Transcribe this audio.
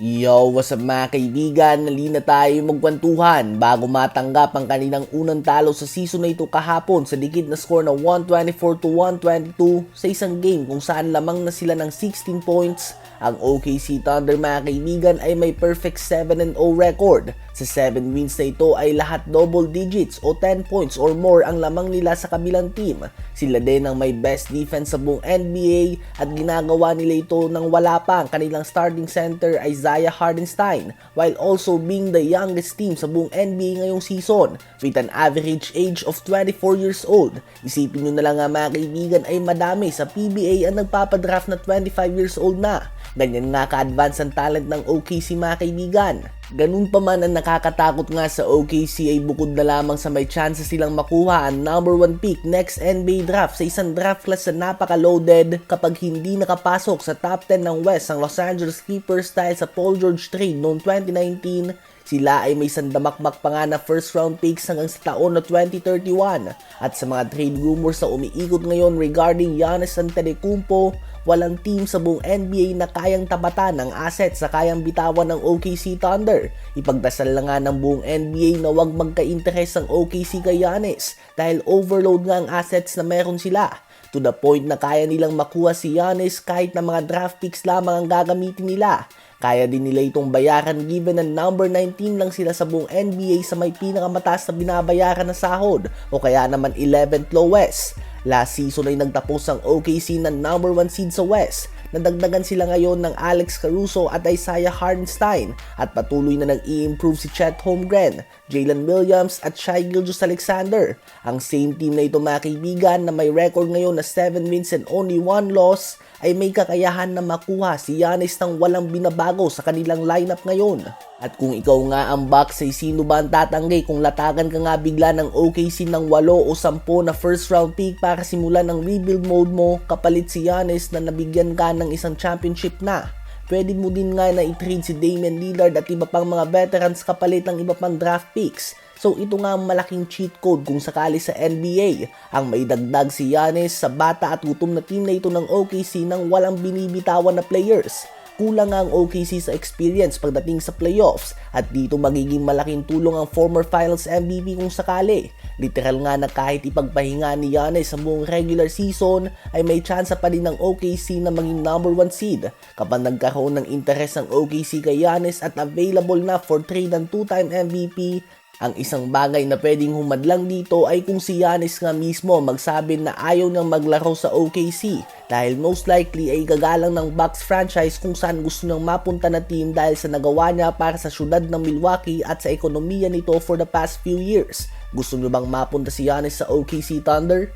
Yo, what's up mga kaibigan? Nalina tayo magkwentuhan bago matanggap ang kanilang unang talo sa season na ito kahapon sa dikit na score na 124 to 122 sa isang game kung saan lamang na sila ng 16 points. Ang OKC Thunder mga kaibigan ay may perfect 7-0 record. Sa 7 wins na ito ay lahat double digits o 10 points or more ang lamang nila sa kabilang team. Sila din ang may best defense sa buong NBA at ginagawa nila ito nang wala pa ang kanilang starting center Isaiah Hardenstein while also being the youngest team sa buong NBA ngayong season with an average age of 24 years old. Isipin nyo na lang nga mga kaibigan ay madami sa PBA ang nagpapadraft na 25 years old na. Ganyan nga ka-advance ang talent ng OKC mga kaibigan. Ganun pa man ang nakakatakot nga sa OKC ay bukod na lamang sa may chance silang makuha ang number 1 pick next NBA draft sa isang draft class na napaka-loaded kapag hindi nakapasok sa top 10 ng West ang Los Angeles Clippers dahil sa Paul George trade noong 2019 sila ay may sandamakmak pa nga na first round picks hanggang sa taon na 2031. At sa mga trade rumors na umiikot ngayon regarding Giannis Antetokounmpo, walang team sa buong NBA na kayang tapatan ang assets sa kayang bitawan ng OKC Thunder. Ipagdasal lang nga ng buong NBA na wag magka-interest ang OKC kay Giannis dahil overload nga ang assets na meron sila. To the point na kaya nilang makuha si Giannis kahit na mga draft picks lamang ang gagamitin nila. Kaya din nila itong bayaran given na number 19 lang sila sa buong NBA sa may pinakamataas na binabayaran na sahod o kaya naman 11th lowest. Last season ay nagtapos ang OKC na number 1 seed sa West. Nadagdagan sila ngayon ng Alex Caruso at Isaiah Hardenstein at patuloy na nag-i-improve si Chet Holmgren, Jalen Williams at Shai Gilgeous Alexander. Ang same team na ito mga kaibigan na may record ngayon na 7 wins and only 1 loss ay may kakayahan na makuha si Giannis ng walang binabago sa kanilang lineup ngayon. At kung ikaw nga ang box ay sino ba ang tatanggi kung latagan ka nga bigla ng OKC ng 8 o 10 na first round pick para simulan ng rebuild mode mo kapalit si Giannis na nabigyan ka ng isang championship na. Pwede mo din nga na i-trade si Damian Lillard at iba pang mga veterans kapalit ng iba pang draft picks. So ito nga ang malaking cheat code kung sakali sa NBA ang may dagdag si Giannis sa bata at gutom na team na ito ng OKC ng walang binibitawan na players. Kulang nga ang OKC sa experience pagdating sa playoffs at dito magiging malaking tulong ang former finals MVP kung sakali. Literal nga na kahit ipagpahinga ni Giannis sa buong regular season ay may chance pa din ng OKC na maging number 1 seed kapag nagkaroon ng interest ang OKC kay Giannis at available na for trade ng two-time MVP ang isang bagay na pwedeng humadlang dito ay kung si Giannis nga mismo magsabi na ayaw niyang maglaro sa OKC dahil most likely ay gagalang ng Bucks franchise kung saan gusto niyang mapunta na team dahil sa nagawa niya para sa syudad ng Milwaukee at sa ekonomiya nito for the past few years. Gusto niyo bang mapunta si Giannis sa OKC Thunder?